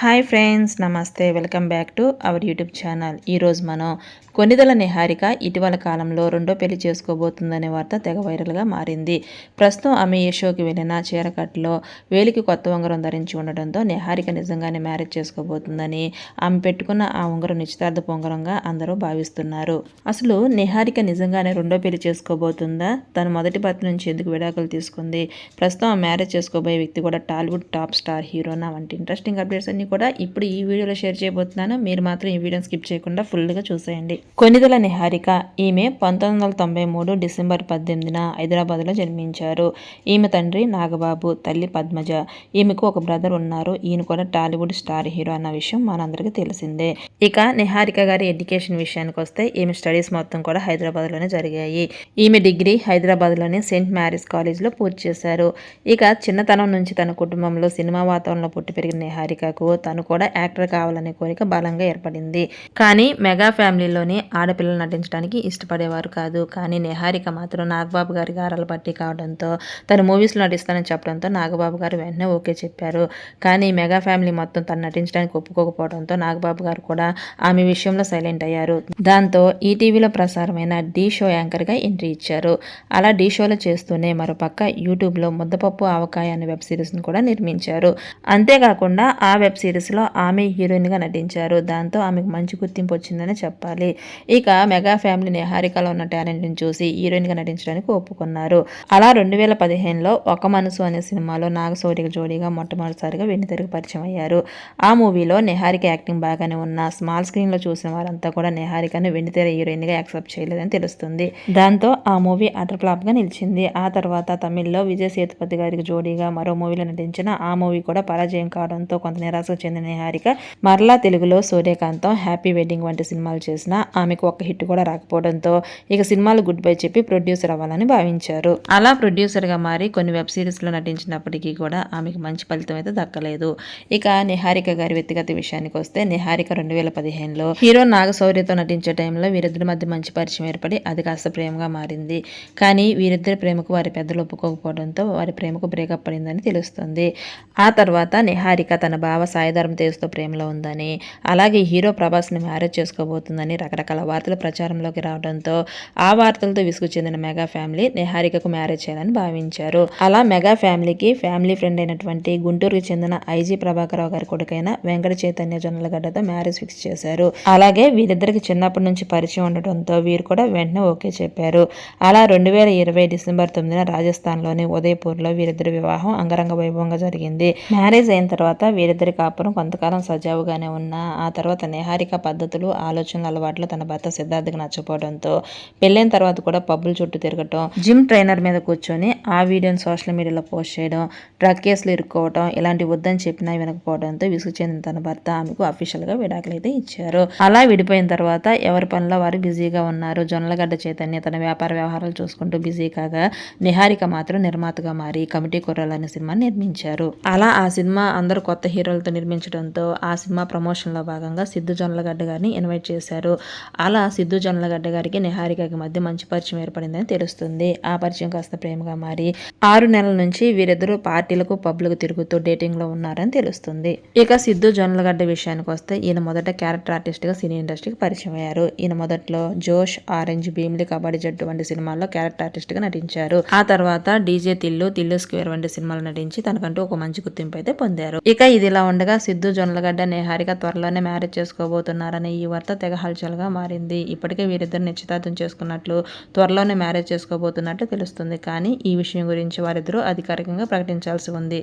Hi friends నమస్తే. Welcome back to our YouTube channel. ఈరోజు మనం కొనిదల నిహారిక ఇటీవల కాలంలో రెండో పెళ్ళి చేసుకోబోతుందనే వార్త తెగ వైరల్గా మారింది. ప్రస్తుతం ఆమె ఏ షోకి వెళ్ళిన చీరకట్లో వేలికి కొత్త ఉంగరం ధరించి ఉండడంతో నిహారిక నిజంగానే మ్యారేజ్ చేసుకోబోతుందని ఆమె పెట్టుకున్న ఆ ఉంగరం నిశ్చితార్థ ఉంగరంగా అందరూ భావిస్తున్నారు. అసలు నిహారిక నిజంగానే రెండో పెళ్ళి చేసుకోబోతుందా? తన మొదటి భర్త నుంచి ఎందుకు విడాకులు తీసుకుంది? ప్రస్తుతం ఆ మ్యారేజ్ చేసుకోబోయే వ్యక్తి కూడా టాలీవుడ్ టాప్ స్టార్ హీరోనా? వంటి ఇంట్రెస్టింగ్ అప్డేట్స్ అన్ని కూడా ఇప్పుడు ఈ వీడియోలో షేర్ చేయబోతున్నాను. మీరు మాత్రం ఈ వీడియోని స్కిప్ చేయకుండా ఫుల్గా చూసేయండి. కొనిదల నిహారిక ఈమె పంతొమ్మిది వందల తొంభై మూడు డిసెంబర్ పద్దెనిమిదిన హైదరాబాద్లో జన్మించారు. ఈమె తండ్రి నాగబాబు తల్లి పద్మజ. ఈమెకు ఒక బ్రదర్ ఉన్నారు. ఈయన కూడా టాలీవుడ్ స్టార్ హీరో అన్న విషయం మనందరికీ తెలిసిందే. ఇక నిహారిక గారి ఎడ్యుకేషన్ విషయానికి వస్తే ఈమె స్టడీస్ మొత్తం కూడా హైదరాబాద్లోనే జరిగాయి. ఈమె డిగ్రీ హైదరాబాద్లోని సెయింట్ మ్యారీస్ కాలేజ్లో పూర్తి చేశారు. ఇక చిన్నతనం నుంచి తన కుటుంబంలో సినిమా వాతావరణంలో పుట్టి పెరిగిన నిహారికకు తను కూడా యాక్టర్ కావాలనే కోరిక బలంగా ఏర్పడింది. కానీ మెగా ఫ్యామిలీలోని ఆడపిల్లలు నటించడానికి ఇష్టపడేవారు కాదు. కానీ నిహారిక మాత్రం నాగబాబు గారి గారాల పట్టి కావడంతో తను మూవీస్లో నటిస్తానని చెప్పడంతో నాగబాబు గారు వెంటనే ఓకే చెప్పారు. కానీ మెగా ఫ్యామిలీ మొత్తం తను నటించడానికి ఒప్పుకోకపోవడంతో నాగబాబు గారు కూడా ఆమె విషయంలో సైలెంట్ అయ్యారు. దాంతో ఈటీవీలో ప్రసారమైన డీ షో యాంకర్గా ఎంట్రీ ఇచ్చారు. అలా డీ షోలో చేస్తూనే మరోపక్క యూట్యూబ్లో ముద్దపప్పు ఆవకాయ అనే వెబ్ సిరీస్ను కూడా నిర్మించారు. అంతేకాకుండా ఆ వెబ్ సిరీస్ సిరీస్లో ఆమె హీరోయిన్గా నటించారు. దాంతో ఆమెకు మంచి గుర్తింపు వచ్చిందని చెప్పాలి. ఇక మెగా ఫ్యామిలీ నిహారికలో ఉన్న టాలెంట్ని చూసి హీరోయిన్గా నటించడానికి ఒప్పుకున్నారు. అలా రెండు వేల పదిహేనులో ఒక మనసు అనే సినిమాలో నాగశౌరికి జోడీగా మొట్టమొదటిసారిగా వెన్నితెరకు పరిచయం అయ్యారు. ఆ మూవీలో నిహారిక యాక్టింగ్ బాగానే ఉన్న స్మాల్ స్క్రీన్లో చూసిన వారంతా కూడా నిహారికను వెన్నితెర హీరోయిన్గా యాక్సెప్ట్ చేయలేదని తెలుస్తుంది. దాంతో ఆ మూవీ అటర్ ఫ్లాప్గా నిలిచింది. ఆ తర్వాత తమిళ్ళో విజయ్ సేతుపతి గారికి జోడీగా మరో మూవీలో నటించిన ఆ మూవీ కూడా పరాజయం కావడంతో కొంత నిరాశ చెందిన నిహారిక మరలా తెలుగులో సూర్యకాంతం హ్యాపీ వెడ్డింగ్ వంటి సినిమాలు చేసిన ఆమెకు ఒక హిట్ కూడా రాకపోవడంతో ఇక సినిమాలు గుడ్ బై చెప్పి ప్రొడ్యూసర్ అవ్వాలని భావించారు. అలా ప్రొడ్యూసర్గా మారి కొన్ని వెబ్ సిరీస్లో నటించినప్పటికీ కూడా ఆమెకు మంచి ఫలితం అయితే దక్కలేదు. ఇక నిహారిక గారి వ్యక్తిగత విషయానికి వస్తే నిహారిక రెండు వేల పదిహేనులో హీరో నాగశౌర్యతో నటించే టైంలో వీరిద్దరి మధ్య మంచి పరిచయం ఏర్పడి అది కాస్త ప్రేమగా మారింది. కానీ వీరిద్దరి ప్రేమకు వారి పెద్దలు ఒప్పుకోకపోవడంతో వారి ప్రేమకు బ్రేకప్ పడిందని తెలుస్తుంది. ఆ తర్వాత నిహారిక తన బావ సాయిధరం తేజ్తో ప్రేమలో ఉందని అలాగే హీరో ప్రభాస్ని మ్యారేజ్ చేసుకోబోతుందని రకరకాల వార్తలు ప్రచారంలోకి రావడంతో ఆ వార్తలతో విసుగు చెందిన మెగా ఫ్యామిలీ నిహారికకు మ్యారేజ్ చేయాలని భావించారు. అలా మెగా ఫ్యామిలీకి ఫ్యామిలీ ఫ్రెండ్ అయినటువంటి గుంటూరుకి చెందిన ఐజీ ప్రభాకరరావు గారి కొడుకైన వెంకట చైతన్య జొన్నలగడ్డతో మ్యారేజ్ ఫిక్స్ చేశారు. అలాగే వీరిద్దరికి చిన్నప్పటి నుంచి పరిచయం ఉండటంతో వీరు కూడా వెంటనే ఓకే చెప్పారు. అలా రెండు వేల ఇరవై డిసెంబర్ తొమ్మిదిన రాజస్థాన్లోని ఉదయపూర్లో వీరిద్దరి వివాహం అంగరంగ వైభవంగా జరిగింది. మ్యారేజ్ అయిన తర్వాత వీరిద్దరికి కాపురం కొంతకాలం సజావుగానే ఉన్న ఆ తర్వాత నిహారిక పద్ధతులు ఆలోచనలు అలవాట్లు తన భర్త సిద్ధార్థకి నచ్చపోవడంతో పెళ్ళైన తర్వాత కూడా పబ్బుల చుట్టూ తిరగటం జిమ్ ట్రైనర్ మీద కూర్చొని ఆ వీడియోని సోషల్ మీడియాలో పోస్ట్ చేయడం డ్రగ్ కేసులు ఇరుక్కోవడం ఇలాంటి వద్దని చెప్పినా వినకపోవడంతో విసుగు చెందిన తన భర్త ఆమెకు అఫీషియల్గా విడాకులు అయితే ఇచ్చారు. అలా విడిపోయిన తర్వాత ఎవరి పనిలో వారు బిజీగా ఉన్నారు. జొన్నలగడ్డ చైతన్య తన వ్యాపార వ్యవహారాలు చూసుకుంటూ బిజీ కాగా నిహారిక మాత్రం నిర్మాతగా మారి కమిటీ కుర్రాలు అనే సినిమా నిర్మించారు. అలా ఆ సినిమా అందరూ కొత్త హీరోలతో నిర్మించడంతో ఆ సినిమా ప్రమోషన్లో భాగంగా సిద్ధు జొన్నలగడ్డ గారిని ఇన్వైట్ చేశారు. అలా సిద్ధు జొన్నలగడ్డ గారికి నిహారికకి మధ్య మంచి పరిచయం ఏర్పడిందని తెలుస్తుంది. ఆ పరిచయం కాస్త ప్రేమగా మారి ఆరు నెలల నుంచి వీరిద్దరూ పార్టీలకు పబ్లకు తిరుగుతూ డేటింగ్లో ఉన్నారని తెలుస్తుంది. ఇక సిద్ధు జొన్నలగడ్డ విషయానికి వస్తే ఈయన మొదట క్యారెక్టర్ ఆర్టిస్ట్గా సినీ ఇండస్ట్రీకి పరిచయం అయ్యారు. ఈయన మొదట్లో జోష్ ఆరెంజ్ భీమిలి కబడ్డీ జట్టు వంటి సినిమాల్లో క్యారెక్టర్ ఆర్టిస్ట్గా నటించారు. ఆ తర్వాత డీజే తిల్లు తిల్లు స్క్వేర్ వంటి సినిమాలు నటించి తనకంటూ ఒక మంచి గుర్తింపు అయితే పొందారు. ఇక ఇదిలా ఉండగా సిద్ధు జొన్నలగడ్డ నిహారిక త్వరలోనే మ్యారేజ్ చేసుకోబోతున్నారనే ఈ వార్త తెగ హల్చల్గా మారింది. ఇప్పటికే వీరిద్దరు నిశ్చితార్థం చేసుకున్నట్లు త్వరలోనే మ్యారేజ్ చేసుకోబోతున్నట్లు తెలుస్తుంది. కానీ ఈ విషయం గురించి వారిద్దరూ అధికారికంగా ప్రకటించాల్సి ఉంది.